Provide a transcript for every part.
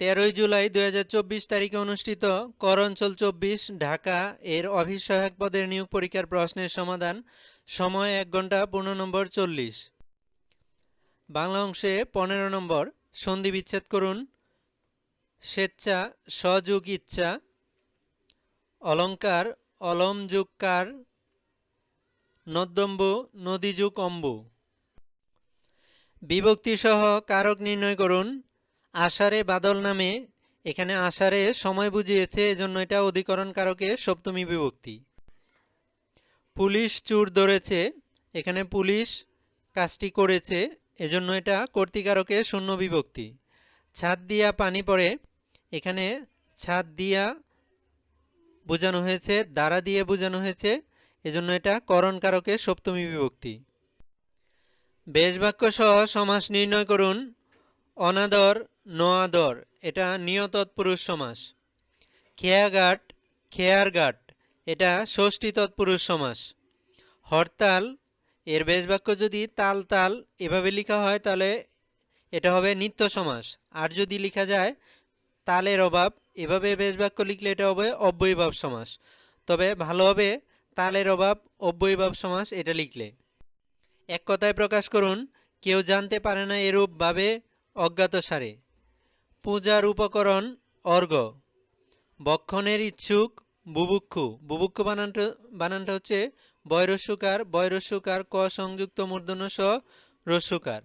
তেরোই জুলাই দু হাজার চব্বিশ তারিখে অনুষ্ঠিত কর অঞ্চল চব্বিশ ঢাকা এর অফিস সহায়ক পদের নিয়োগ পরীক্ষার প্রশ্নের সমাধান, সময় এক ঘণ্টা পূর্ণ নম্বর চল্লিশ। বাংলা অংশে পনেরো নম্বর, সন্ধি বিচ্ছেদ করুন। স্বেচ্ছা, সযুগ ইচ্ছা। অলঙ্কার অলম যুগ কার। নদ্যম্বু নদীযুগ অম্বু। বিভক্তিসহ কারক নির্ণয় করুন। আষাঢ়ে বাদল নামে এখানে আষাঢ়ে সময় বুঝিয়েছে, এজন্য এটা অধিকরণ কারকে সপ্তমী বিভক্তি। পুলিশ চুর ধরেছে, এখানে পুলিশ কাজটি করেছে, এজন্য এটা কর্তিকারকে শূন্য বিভক্তি। ছাদ দিয়া পানি পড়ে, এখানে ছাদ দিয়া বোঝানো হয়েছে, দ্বারা দিয়ে বোঝানো হয়েছে, এজন্য এটা করণ কারকে সপ্তমী বিভক্তি। বেশ বাক্য সহ সমাস নির্ণয় করুন, অনাদর নোয়াদর, এটা নিয়ত তৎপুরুষ সমাস। খেয়াঘাট, খেয়ারঘাট, এটা ষষ্ঠী তৎপুরুষ সমাস। হরতাল, এর বেশ বাক্য যদি তাল তাল এভাবে লেখা হয়, তাহলে এটা হবে নিত্য সমাস। আর যদি লেখা যায়, তালের অভাব, এভাবে বেশ বাক্য লিখলে এটা হবে অব্যয়ীভাব সমাস। তবে ভালো হবে তালের অভাব, অব্যয়ীভাব সমাস এটা লিখলে। এক কথায় প্রকাশ করুন, কেউ জানতে পারে না এরূপভাবে অজ্ঞাত সারে পূজার উপকরণ অর্ঘ। বক্ষণের ইচ্ছুক বুভুক্ষু। বুভুক্ষু বানানটা বানানটা হচ্ছে বয়রস্যকার বয়রস্যকার ক সংযুক্ত মূর্ধন্য স রস্যকার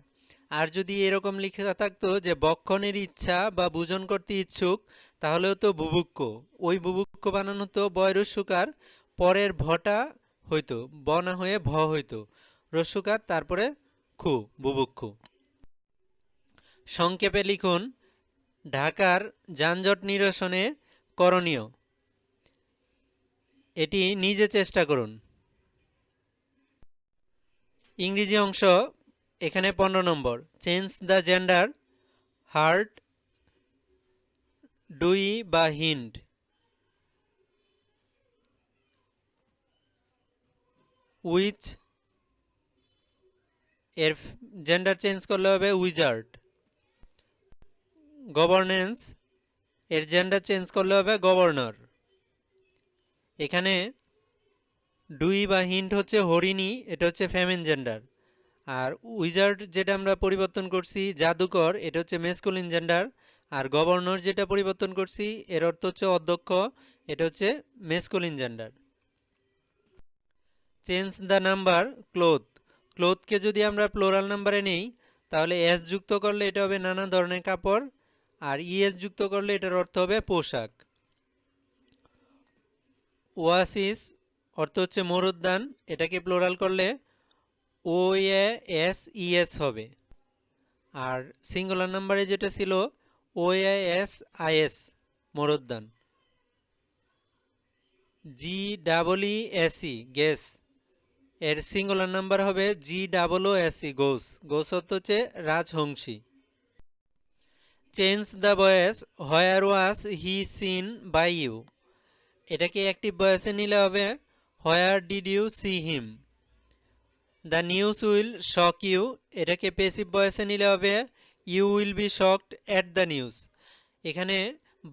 আর যদি এরকম লিখে থাকতো যে বক্ষণের ইচ্ছা বা বুজন করতে ইচ্ছুক তাহলেও তো বুভুক্ষ। ওই বুভুক্ষ বানানো তো বয়রস্যকার পরের ভটা হইতো, ব না হয়ে ভ হইতো। রস্যকার তারপরে খু বুভুক্ষু। সংক্ষেপে লিখুন ঢাকার যানজট নিরসনে করণীয়। এটি নিজে চেষ্টা করুন। ইংরেজি অংশ, এখানে পনেরো নম্বর। Change the gender hart doe বা হিন্ড। উইচ, এর জেন্ডার চেঞ্জ করলে হবে উইজার্ড। গভর্নেন্স এর জেন্ডার চেঞ্জ করলে হবে গভর্নর এখানে ডুই বা হিন্ট হচ্ছে হরিণী, এটা হচ্ছে ফেমেন জেন্ডার আর উইজার্ড যেটা আমরা পরিবর্তন করছি, জাদুকর, এটা হচ্ছে মেসকুলিন জেন্ডার আর গভর্নর যেটা পরিবর্তন করছি, এর অর্থ হচ্ছে অধ্যক্ষ, এটা হচ্ছে masculine gender change the number cloth ক্লোথকে যদি আমরা প্লোরাল নাম্বারে নেই, তাহলে এস যুক্ত করলে এটা হবে নানা ধরনের কাপড়। আর ইএস যুক্ত করলে এটার অর্থ হবে পোশাক। ওয়াসিস অর্থ হচ্ছে মরুদ্যান, এটাকে প্লোরাল করলে ও এ এস ইএস হবে। আর সিঙ্গুলার নাম্বারে যেটা ছিল O A S I I S মরুদ্যান। G double E S E geese এর সিঙ্গুলার নাম্বার হবে G double O S E goose goose অর্থ হচ্ছে রাজহংসী। Change the voice where was he seen by you এটাকে active বয়েসে নিলে হবে where did you see him the news will shock you এটাকে passive বয়েসে নিলে হবে you will be shocked at the news এখানে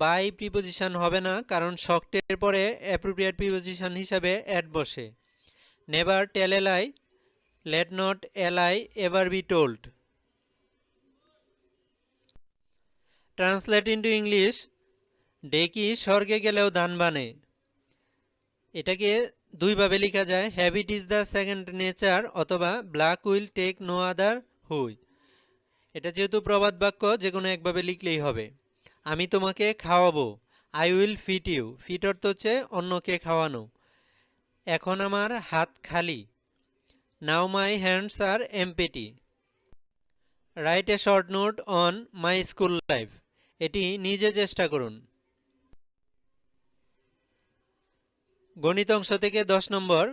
বাই প্রিপোজিশন হবে না, কারণ শকটের পরে অ্যাপ্রোপ্রিয়েট প্রিপোজিশন হিসাবে অ্যাড বসে। Never tell a lie let not a lie ever be told translate into English ডেকি স্বর্গে গেলেও ধান বানে। এটাকে দুইভাবে লেখা যায় habit is the second nature অথবা black will take no other hue এটা যেহেতু প্রবাদ বাক্য যে কোনো একভাবে লিখলেই হবে। আমি তোমাকে খাওয়াবো I will feed you feed অর্থ হচ্ছে অন্যকে খাওয়ানো। এখন আমার হাত খালি now my hands are empty right a short note on my school life এটি নিজে চেষ্টা করুন। গণিত অংশ থেকে দশ নম্বর।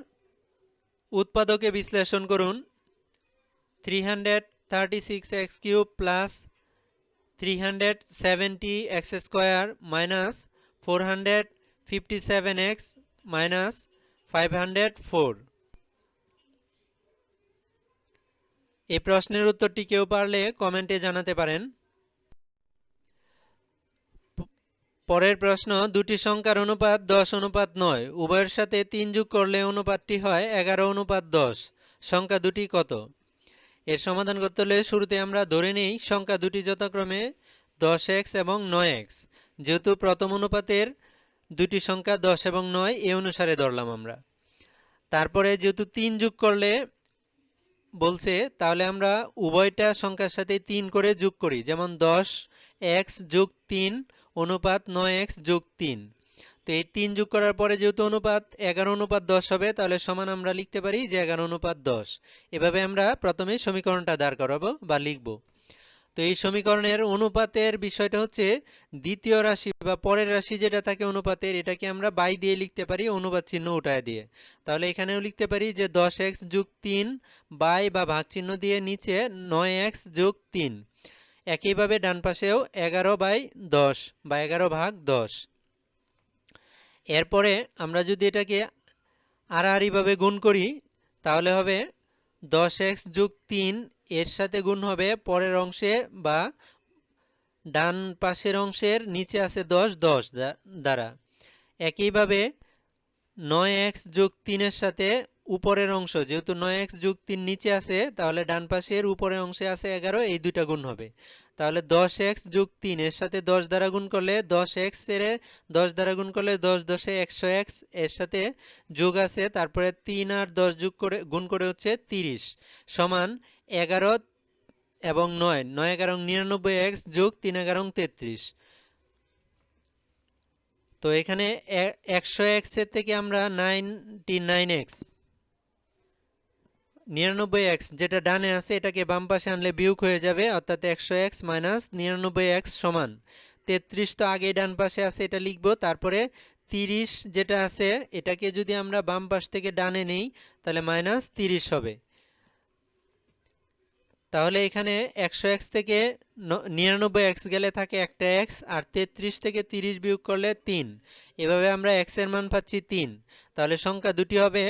উৎপাদকে বিশ্লেষণ করুন। Three hundred thirty six x cube plus three hundred seventy x square minus four hundred fifty seven x minus five hundred four. এই প্রশ্নের উত্তরটি কেউ পারলে কমেন্টে জানাতে পারেন। পরের প্রশ্ন, দুটি সংখ্যার অনুপাত দশ, অনুপাত নয়। উভয়ের সাথে তিন যোগ করলে অনুপাতটি হয় এগারো, অনুপাত দশ। সংখ্যা দুটি কত? এর সমাধান করতে হলে শুরুতে আমরা ধরে নিই, সংখ্যা দুটি যথাক্রমে দশ এক্স এবং নয় এক্স। যেহেতু প্রথম অনুপাতের দুটি সংখ্যা দশ এবং নয়, এ অনুসারে ধরলাম আমরা। তারপরে যেহেতু তিন যোগ করলে বলছে, তাহলে আমরা উভয়টা সংখ্যার সাথে তিন করে যোগ করি। যেমন দশ এক্স যোগ তিন, অনুপাত নয় এক্স যোগ তিন। তো এই তিন যোগ করার পরে যেহেতু অনুপাত এগারো, অনুপাত দশ হবে, তাহলে সমান আমরা লিখতে পারি যে এগারো, অনুপাত দশ। এভাবে আমরা প্রথমে সমীকরণটা দাঁড় করাবো বা লিখব। তো এই সমীকরণের অনুপাতের বিষয়টা হচ্ছে দ্বিতীয় রাশি বা পরের রাশি যেটা থাকে অনুপাতের, এটাকে আমরা বাই দিয়ে লিখতে পারি অনুপাত চিহ্ন উঠায় দিয়ে। তাহলে এখানেও লিখতে পারি যে দশ এক্স যোগ তিন বাই বা ভাগ চিহ্ন দিয়ে নিচে নয় এক্স যোগ তিন। একইভাবে ডান পাশেও এগারো বাই দশ বা এগারো ভাগ দশ। এরপরে আমরা যদি এটাকে আড়াআড়িভাবে গুণ করি, তাহলে হবে দশ এক্স যোগ তিন এর সাথে গুণ হবে পরের অংশে বা ডান পাশের অংশের নিচে আছে দশ দশ দ্বারা। একইভাবে নয় এক্স যোগ তিনের সাথে উপরের অংশ, যেহেতু নয় এক্স যোগ তিন নিচে আছে, তাহলে ডান পাশের উপরের অংশে আছে এগারো, এই দুইটা গুণ হবে। তাহলে দশ এক্স যোগ তিন, এর সাথে দশ দ্বারা গুণ করলে দশ এক্সের, দশ দ্বারা গুণ করলে দশ দশে একশো এক্স, এর সাথে যোগ আছে, তারপরে তিন আর দশ যোগ করে, গুণ করে হচ্ছে তিরিশ সমান এগারো এবং নয় নয় এগারো নিরানব্বই এক্স যোগ তিন এগারো তেত্রিশ। তো এখানে একশো এক্সের থেকে আমরা নাইনটি নাইন এক্স, নিরানব্বই এক্স যেটা ডানে আছে এটাকে বাম পাশে আনলে বিয়োগ হয়ে যাবে, অর্থাৎ একশো এক্স মাইনাস নিরানব্বই এক্স সমান। তেত্রিশ তো আগে ডান পাশে আছে, এটা লিখব। তারপরে তিরিশ যেটা আছে, এটাকে যদি আমরা বাম পাশ থেকে ডানে নেই, তাহলে মাইনাস তিরিশ হবে। তাহলে এখানে একশো এক্স থেকে নিরানব্বই এক্স গেলে থাকে একটা এক্স আর তেত্রিশ থেকে তিরিশ বিয়োগ করলে তিন। এভাবে আমরা এক্সের মান পাচ্ছি তিন। তাহলে সংখ্যা দুটি হবে।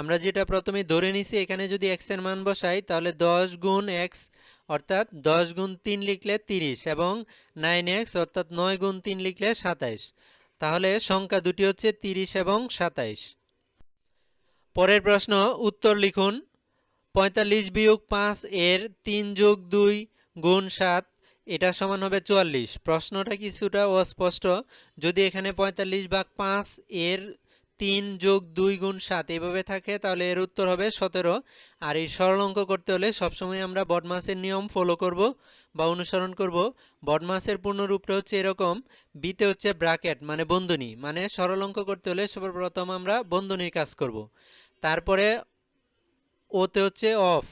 আমরা যেটা প্রথমে ধরে নিছি, এখানে যদি এক্সের মান বসাই, তাহলে দশ গুণ এক্স, অর্থাৎ দশ গুণ তিন লিখলে তিরিশ এবং নাইন এক্স, অর্থাৎ নয় গুণ তিন লিখলে সাতাইশ। তাহলে সংখ্যা দুটি হচ্ছে তিরিশ এবং সাতাইশ। পরের প্রশ্ন, উত্তর লিখুন। পঁয়তাল্লিশ বিয়োগ পাঁচ এর তিন যোগ দুই গুণ সাত, এটা সমান হবে চুয়াল্লিশ। প্রশ্নটা কিছুটা অস্পষ্ট। যদি এখানে পঁয়তাল্লিশ ভাগ পাঁচ এর তিন যোগ দুই গুণ সাত এভাবে থাকে, তাহলে এর উত্তর হবে সতেরো। আর এই সরল অঙ্ক করতে হলে সবসময় আমরা বডমাসের নিয়ম ফলো করব বা অনুসরণ করব। বডমাসের পূর্ণরূপটা হচ্ছে এরকম, বিতে হচ্ছে ব্রাকেট মানে বন্ধনী। মানে সরল অঙ্ক করতে হলে সর্বপ্রথম আমরা বন্ধনীর কাজ করব। তারপরে ওতে হচ্ছে অফ।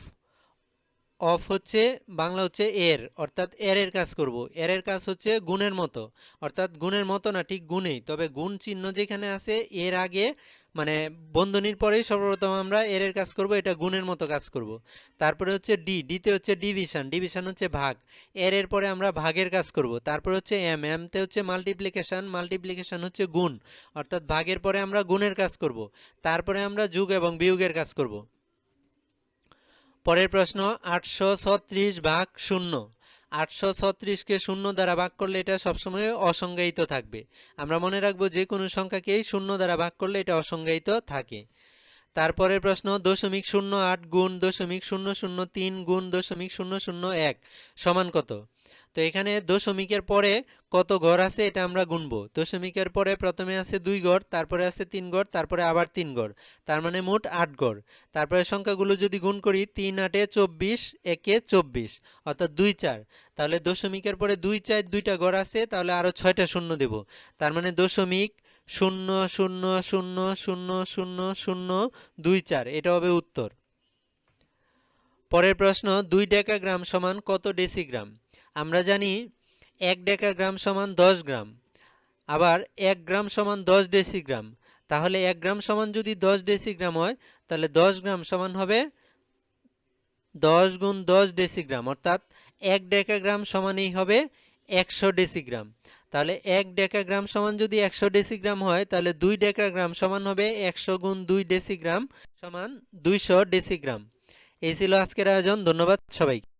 অফ হচ্ছে, বাংলা হচ্ছে এর, অর্থাৎ এর এর কাজ করব। এর এর কাজ হচ্ছে গুণের মতো। অর্থাৎ গুণের মতো না, ঠিক গুণেই। তবে গুণ চিহ্ন যেখানে আছে, এর আগে মানে বন্ধনীর পরেই সর্বপ্রথম আমরা এর এর কাজ করব, এটা গুণের মতো কাজ করব। তারপরে হচ্ছে ডি, ডিতে হচ্ছে ডিভিশন ডিভিশন হচ্ছে ভাগ। এর এর পরে আমরা ভাগের কাজ করব। তারপরে হচ্ছে এম, এমতে হচ্ছে মাল্টিপ্লিকেশন মাল্টিপ্লিকেশন হচ্ছে গুণ। অর্থাৎ ভাগের পরে আমরা গুণের কাজ করব। তারপরে আমরা যুগ এবং বিয়োগের কাজ করব। পরের প্রশ্ন, আটশো ছত্রিশ ভাগ শূন্য। আটশো ছত্রিশকে শূন্য দ্বারা ভাগ করলে এটা সবসময় অসংজ্ঞায়িত থাকবে। আমরা মনে রাখব যে কোনো সংখ্যাকেই শূন্য দ্বারা ভাগ করলে এটা অসংজ্ঞায়িত থাকে। তারপরের প্রশ্ন, দশমিক শূন্য আট গুণ দশমিক শূন্য শূন্য তিন গুণ দশমিক শূন্য শূন্য এক সমান কত? তো এখানে দশমিকের পরে কত ঘর আছে এটা আমরা গুনব। দশমিকের পরে প্রথমে আছে দুই ঘর তারপরে আছে তিন ঘর তারপরে আবার তিন ঘর তার মানে মোট আট ঘর তারপরে সংখ্যাগুলো যদি গুণ করি, তিন, আটে চব্বিশ, একে চব্বিশ, অর্থাৎ দুই চার। তাহলে দশমিকের পরে দুই চার, দুইটা ঘর আছে, তাহলে আরও ছয়টা শূন্য দেব। তার মানে দশমিক শূন্য শূন্য শূন্য শূন্য শূন্য শূন্য, দুই চার। এটা হবে উত্তর। পরের প্রশ্ন, দুই ডেকাগ্রাম সমান কত ডেসিগ্রাম? আমরা জানি এক ডেকা গ্রাম সমান দশ গ্রাম, আবার এক গ্রাম সমান দশ ডেসিগ্রাম। তাহলে এক গ্রাম সমান যদি দশ ডেসিগ্রাম হয়, তাহলে দশ গ্রাম সমান হবে দশ গুণ দশ ডেসিগ্রাম, অর্থাৎ এক ডেকাগ্রাম সমানই হবে একশো ডেসিগ্রাম। তাহলে এক ডেকাগ্রাম সমান যদি একশো ডেসিগ্রাম হয়, তাহলে দুই ডেকাগ্রাম সমান হবে একশো গুণ দুই ডেসিগ্রাম সমান দুইশো ডেসিগ্রাম। এই ছিল আজকের আয়োজন, ধন্যবাদ সবাই